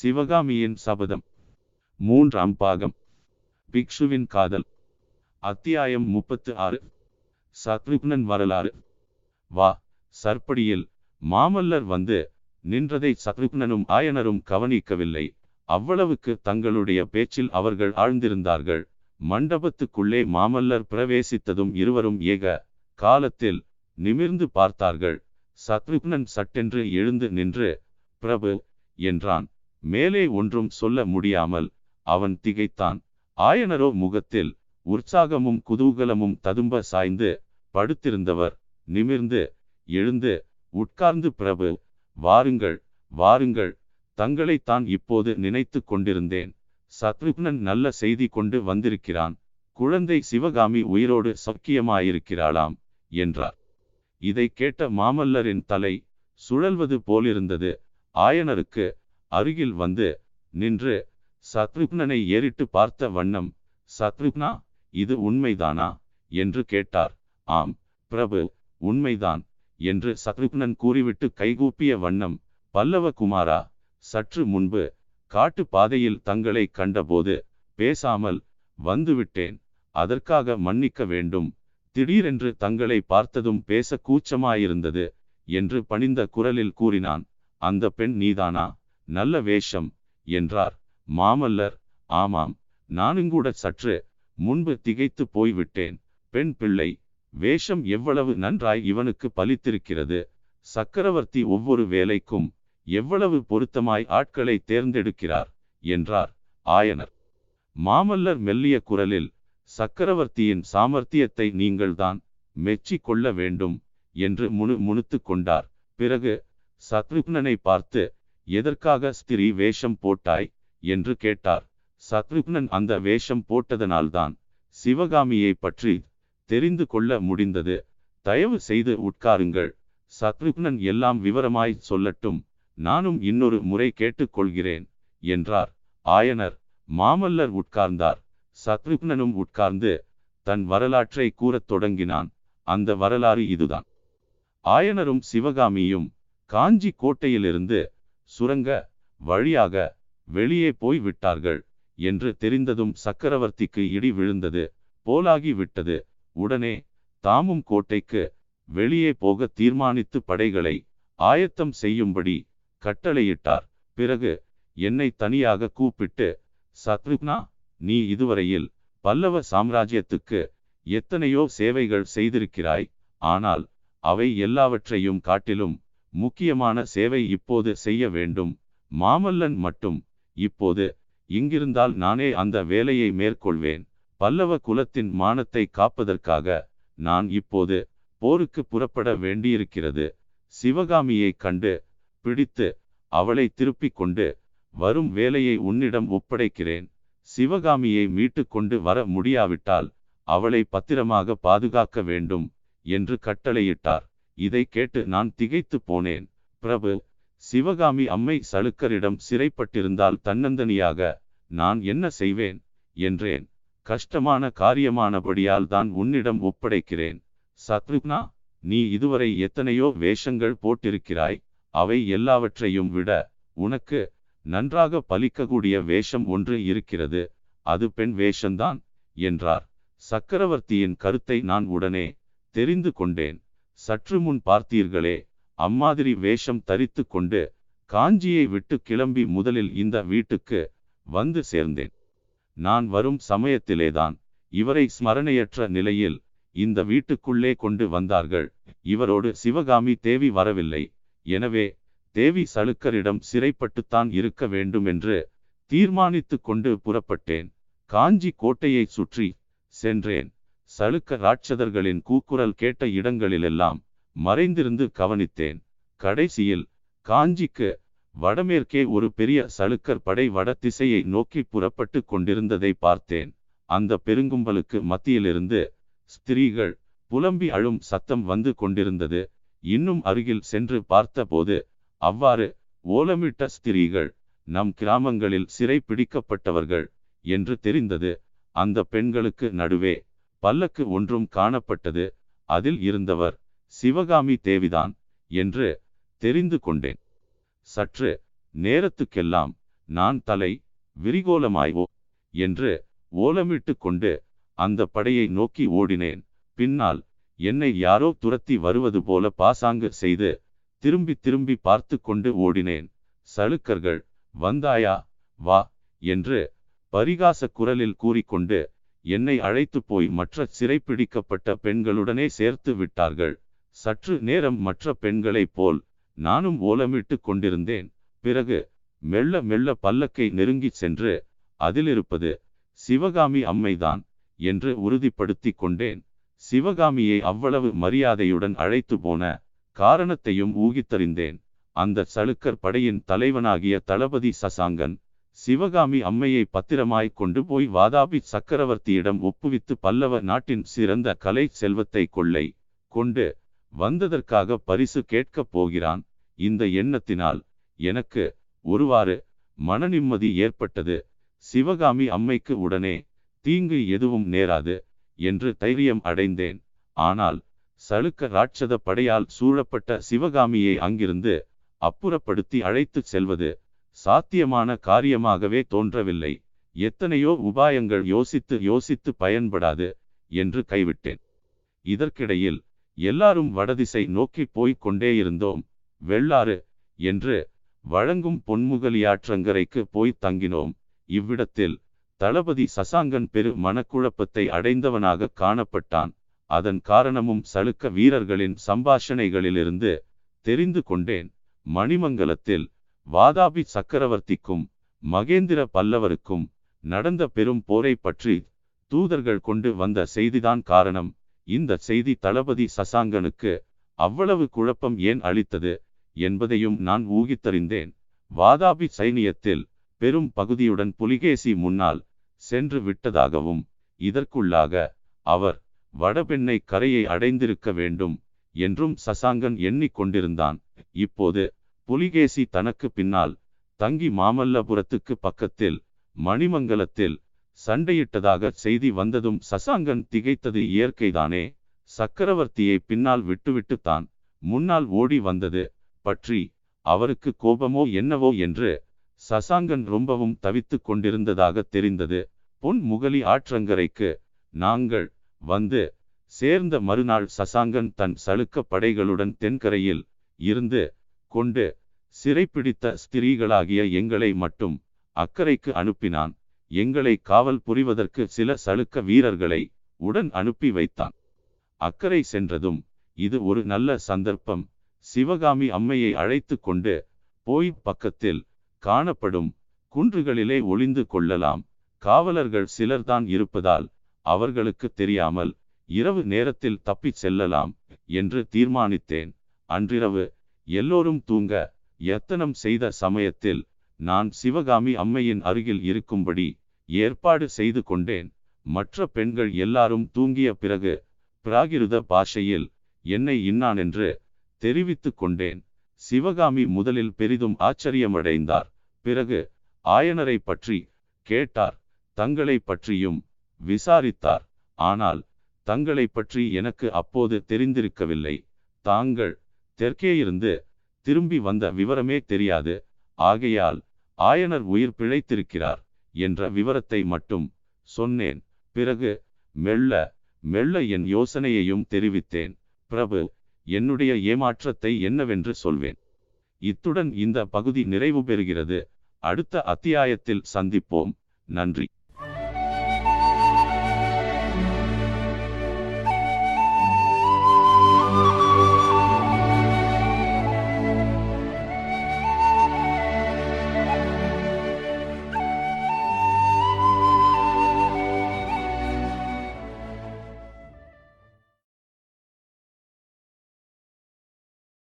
சிவகாமியின் சபதம். மூன்றாம் பாகம். பிக்ஷுவின் காதல். அத்தியாயம் முப்பத்து ஆறு. சத்ருக்னன் வரலாறு. வா சற்படியில் மாமல்லர் வந்து நின்றதை சத்ருக்னனும் ஆயனரும் கவனிக்கவில்லை. அவ்வளவுக்கு தங்களுடைய பேச்சில் அவர்கள் ஆழ்ந்திருந்தார்கள். மண்டபத்துக்குள்ளே மாமல்லர் பிரவேசித்ததும் இருவரும் ஏக காலத்தில் நிமிர்ந்து பார்த்தார்கள். சத்ருக்னன் சட்டென்று எழுந்து நின்று பிரபு என்றான். மேலே ஒன்றும் சொல்ல முடியாமல் அவன் திகைத்தான். ஆயனரோ முகத்தில் உற்சாகமும் குதூகலமும் ததும்ப சாய்ந்து படுத்திருந்தவர். நிமிர்ந்து எழுந்து உட்கார்ந்து பிரபு வாருங்கள் வாருங்கள். தங்களைத்தான் இப்போது நினைத்து கொண்டிருந்தேன். சத்ருக்னன் நல்ல செய்தி கொண்டு வந்திருக்கிறான். குழந்தை சிவகாமி உயிரோடு சக்கியமாயிருக்கிறாளாம் என்றார். இதை கேட்ட மாமல்லரின் தலை சுழல்வது போலிருந்தது. ஆயனருக்கு அருகில் வந்து நின்று சத்ருக்னனை ஏறிட்டு பார்த்த வண்ணம் சத்ருக்னா இது உண்மைதானா? என்று கேட்டார். ஆம் பிரபு உண்மைதான் என்று சத்ருக்னன் கூறிவிட்டு கைகூப்பிய வண்ணம் பல்லவ குமாரா சற்று முன்பு காட்டு பாதையில் தங்களை கண்டபோது பேசாமல் வந்துவிட்டேன். அதற்காக மன்னிக்க வேண்டும். திடீரென்று தங்களை பார்த்ததும் பேச கூச்சமாயிருந்தது என்று பணிந்த குரலில் கூறினான். அந்த பெண் நீதானா? நல்ல வேஷம் என்றார். மாமல்லர் ஆமாம் நானுங்கூட சற்று முன்பு திகைத்து போய்விட்டேன். பெண் பிள்ளை வேஷம் எவ்வளவு நன்றாய் இவனுக்கு பலித்திருக்கிறது. சக்கரவர்த்தி ஒவ்வொரு வேலைக்கும் எவ்வளவு பொருத்தமாய் ஆட்களை தேர்ந்தெடுக்கிறார் என்றார் ஆயனர். மாமல்லர் மெல்லிய குரலில் சக்கரவர்த்தியின் சாமர்த்தியத்தை நீங்கள்தான் மெச்சி கொள்ள வேண்டும் என்று முணு முணுத்து கொண்டார். பிறகு சத்ருக்னனை பார்த்து எதற்காக ஸ்திரீ வேஷம் போட்டாய்? என்று கேட்டார். சத்ருக்னன் அந்த வேஷம் போட்டதனால்தான் சிவகாமியை பற்றி தெரிந்து கொள்ள முடிந்தது. தயவு செய்து உட்காருங்கள். சத்ருக்னன் எல்லாம் விவரமாய் சொல்லட்டும். நானும் இன்னொரு முறை கேட்டுக்கொள்கிறேன் என்றார். ஆயனர் மாமல்லர் உட்கார்ந்தார். சத்ருக்னனும் உட்கார்ந்து தன் வரலாற்றை கூறத் தொடங்கினான். அந்த வரலாறு இதுதான். ஆயனரும் சிவகாமியும் காஞ்சி கோட்டையிலிருந்து சுரங்க வழியாக வெளியே போய் விட்டார்கள் என்று தெரிந்ததும் சக்கரவர்த்திக்கு இடி விழுந்தது போலாகி விட்டது. உடனே தாமும் கோட்டைக்கு வெளியே போக தீர்மானித்து படைகளை ஆயத்தம் செய்யும்படி கட்டளையிட்டார். பிறகு என்னை தனியாக கூப்பிட்டு சத்ருக்னா நீ இதுவரையில் பல்லவ சாம்ராஜ்யத்துக்கு எத்தனையோ சேவைகள் செய்திருக்கிறாய். ஆனால் அவை எல்லாவற்றையும் காட்டிலும் முக்கியமான சேவை இப்போது செய்ய வேண்டும். மாமல்லன் மட்டும் இப்போது இங்கிருந்தால் நானே அந்த வேலையை மேற்கொள்வேன். பல்லவ குலத்தின் மானத்தை காப்பதற்காக நான் இப்போது போருக்கு புறப்பட வேண்டியிருக்கிறது. சிவகாமியை கண்டு பிடித்து அவளை திருப்பிக் கொண்டு வரும் வேலையை உன்னிடம் ஒப்படைக்கிறேன். சிவகாமியை மீட்டு கொண்டு வர முடியாவிட்டால் அவளை பத்திரமாக பாதுகாக்க வேண்டும் என்று கட்டளையிட்டார். இதை கேட்டு நான் திகைத்து போனேன். பிரபு சிவகாமி அம்மை சளுக்கரிடம் சிறைப்பட்டிருந்தால் தன்னந்தனியாக நான் என்ன செய்வேன்? என்றேன். கஷ்டமான காரியமானபடியால் தான் உன்னிடம் ஒப்படைக்கிறேன். சத்ருக்னா நீ இதுவரை எத்தனையோ வேஷங்கள் போட்டிருக்கிறாய். அவை எல்லாவற்றையும் விட உனக்கு நன்றாக பலிக்கக்கூடிய வேஷம் ஒன்று இருக்கிறது. அது பெண் வேஷம்தான் என்றார். சக்கரவர்த்தியின் கருத்தை நான் உடனே தெரிந்து கொண்டேன். சற்று முன் பார்த்தீர்களே அம்மாதிரி வேஷம் தரித்து கொண்டு காஞ்சியை விட்டு கிளம்பி முதலில் இந்த வீட்டுக்கு வந்து சேர்ந்தேன். நான் வரும் சமயத்திலேதான் இவரை ஸ்மரணையற்ற நிலையில் இந்த வீட்டுக்குள்ளே கொண்டு வந்தார்கள். இவரோடு சிவகாமி தேவி வரவில்லை. எனவே தேவி சளுக்கரிடம் சிறைப்பட்டுத்தான் இருக்க வேண்டும் என்று தீர்மானித்து கொண்டு புறப்பட்டேன். காஞ்சி கோட்டையை சுற்றி சென்றேன். சளுக்க ராட்சதர்களின் கூக்குரல் கேட்ட இடங்களிலெல்லாம் மறைந்திருந்து கவனித்தேன். கடைசியில் காஞ்சிக்கு வடமேற்கே ஒரு பெரிய சளுக்கர் படை வட திசையை நோக்கி புறப்பட்டு கொண்டிருந்ததை பார்த்தேன். அந்த பெருங்கும்பலுக்கு மத்தியிலிருந்து ஸ்திரீகள் புலம்பி அழும் சத்தம் வந்து கொண்டிருந்தது. இன்னும் அருகில் சென்று பார்த்தபோது அவ்வாறு ஓலமிட்ட ஸ்திரீகள் நம் கிராமங்களில் சிறை பிடிக்கப்பட்டவர்கள் என்று தெரிந்தது. அந்த பெண்களுக்கு நடுவே பல்லக்கு ஒன்றும் காணப்பட்டது அதில் இருந்தவர் சிவகாமி தேவிதான் என்று தெரிந்து கொண்டேன். சற்று நேரத்துக்கெல்லாம் நான் தலை விரிகோலமாய்வோ என்று ஓலமிட்டு கொண்டு அந்த படையை நோக்கி ஓடினேன். பின்னால் என்னை யாரோ துரத்தி வருவது போல பாசாங்கு செய்து திரும்பி திரும்பி பார்த்து கொண்டு ஓடினேன். சளுக்கர்கள் வந்தாயா? வா என்று பரிகாச குரலில் கூறிக்கொண்டு என்னை அழைத்து போய் மற்ற சிறைப்பிடிக்கப்பட்ட பெண்களுடனே சேர்த்து விட்டார்கள். சற்று நேரம் மற்ற பெண்களைப் போல் நானும் ஓலமிட்டு கொண்டிருந்தேன். பிறகு மெல்ல மெல்ல பல்லக்கை நெருங்கிச் சென்று அதிலிருப்பது சிவகாமி அம்மைதான் என்று உறுதிப்படுத்தி கொண்டேன். சிவகாமியை அவ்வளவு மரியாதையுடன் அழைத்து போன காரணத்தையும் ஊகித்தறிந்தேன். அந்த சளுக்கர் படையின் தலைவனாகிய தளபதி சசாங்கன் சிவகாமி அம்மையை பத்திரமாய் கொண்டு போய் வாதாபி சக்கரவர்த்தியிடம் ஒப்புவித்து பல்லவ நாட்டின் சிறந்த கலை செல்வத்தை கொள்ளை கொண்டு வந்ததற்காக பரிசு கேட்கப் போகிறான். இந்த எண்ணத்தினால் எனக்கு ஒருவாறு மனநிம்மதி ஏற்பட்டது. சிவகாமி அம்மைக்கு உடனே தீங்கு எதுவும் நேராது என்று தைரியம் அடைந்தேன். ஆனால் சளுக்க ராட்சத படையால் சூழப்பட்ட சிவகாமியை அங்கிருந்து அப்புறப்படுத்தி அழைத்துச் செல்வது சாத்தியமான காரியமாகவே தோன்றவில்லை. எத்தனையோ உபாயங்கள் யோசித்து யோசித்து பயன்படாது என்று கைவிட்டேன். இதற்கிடையில் எல்லாரும் வடதிசை நோக்கி போய்க் கொண்டே இருந்தோம் வெள்ளாறு என்று வழங்கும் பொன்முகலியாற்றங்கரைக்கு போய் தங்கினோம். இவ்விடத்தில் தளபதி சசாங்கன் பெரு மனக்குழப்பத்தை அடைந்தவனாக காணப்பட்டான். அதன் காரணமும் சலுக்க வீரர்களின் சம்பாஷணைகளிலிருந்து தெரிந்து கொண்டேன். மணிமங்கலத்தில் வாதாபி சக்கரவர்த்திக்கும் மகேந்திர பல்லவருக்கும் நடந்த பெரும் போரை பற்றி தூதர்கள் கொண்டு வந்த செய்திதான் காரணம். இந்த செய்தி தளபதி சசாங்கனுக்கு அவ்வளவு குழப்பம் ஏன் அளித்தது என்பதையும் நான் ஊகித்தறிந்தேன். வாதாபி சைனியத்தில் பெரும் பகுதியுடன் புலிகேசி முன்னால் சென்று விட்டதாகவும் இதற்குள்ளாக அவர் வடபெண்ணை கரையை அடைந்திருக்க வேண்டும் என்றும் சசாங்கன் எண்ணிக்கொண்டிருந்தான். இப்போது புலிகேசி தனக்கு பின்னால் தங்கி மாமல்லபுரத்துக்கு பக்கத்தில் மணிமங்கலத்தில் சண்டையிட்டதாக செய்தி வந்ததும் சசாங்கன் திகைத்தது இயற்கைதானே. சக்கரவர்த்தியை பின்னால் விட்டுவிட்டு தான் முன்னால் ஓடி வந்தது. பற்றி அவருக்கு கோபமோ என்னவோ என்று சசாங்கன் ரொம்பவும் தவித்து கொண்டிருந்ததாக தெரிந்தது. பொன் முகலி ஆற்றங்கரைக்கு நாங்கள் வந்து சேர்ந்த மறுநாள் சசாங்கன் தன் சலுக்க படைகளுடன் தென்கரையில் இருந்து கொண்டு சிறைப்பிடித்த ஸ்திரீகளாகிய எங்களை மட்டும் அக்கறைக்கு அனுப்பினான். எங்களை காவல் புரிவதற்கு சில சளுக்க வீரர்களை உடன் அனுப்பி வைத்தான். அக்கறை சென்றதும் இது ஒரு நல்ல சந்தர்ப்பம். சிவகாமி அம்மையை அழைத்து கொண்டு போய் பக்கத்தில் காணப்படும் குன்றுகளிலே ஒளிந்து கொள்ளலாம். காவலர்கள் சிலர்தான் இருப்பதால் அவர்களுக்கு தெரியாமல் இரவு நேரத்தில் தப்பிச் செல்லலாம் என்று தீர்மானித்தேன். அன்றிரவு எல்லோரும் தூங்க எத்தனம் செய்த சமயத்தில் நான் சிவகாமி அம்மையின் அருகில் இருக்கும்படி ஏற்பாடு செய்து கொண்டேன். மற்ற பெண்கள் எல்லாரும் தூங்கிய பிறகு பிராகிருத பாஷையில் என்னை இன்னான் என்று தெரிவித்து கொண்டேன். சிவகாமி முதலில் பெரிதும் ஆச்சரியமடைந்தார். பிறகு ஆயனரை பற்றி கேட்டார். தங்களை பற்றியும் விசாரித்தார். ஆனால் தங்களை பற்றி எனக்கு அப்போது தெரிந்திருக்கவில்லை. தாங்கள் தெற்கே இருந்து திரும்பி வந்த விவரமே தெரியாது. ஆகையால் ஆயனர் உயிர் பிழைத்திருக்கிறார் என்ற விவரத்தை மட்டும் சொன்னேன். பிறகு மெல்ல மெல்ல என் யோசனையையும் தெரிவித்தேன். பிரபு என்னுடைய ஏமாற்றத்தை என்னவென்று சொல்வேன். இத்துடன் இந்த பகுதி நிறைவு பெறுகிறது. அடுத்த அத்தியாயத்தில் சந்திப்போம். நன்றி.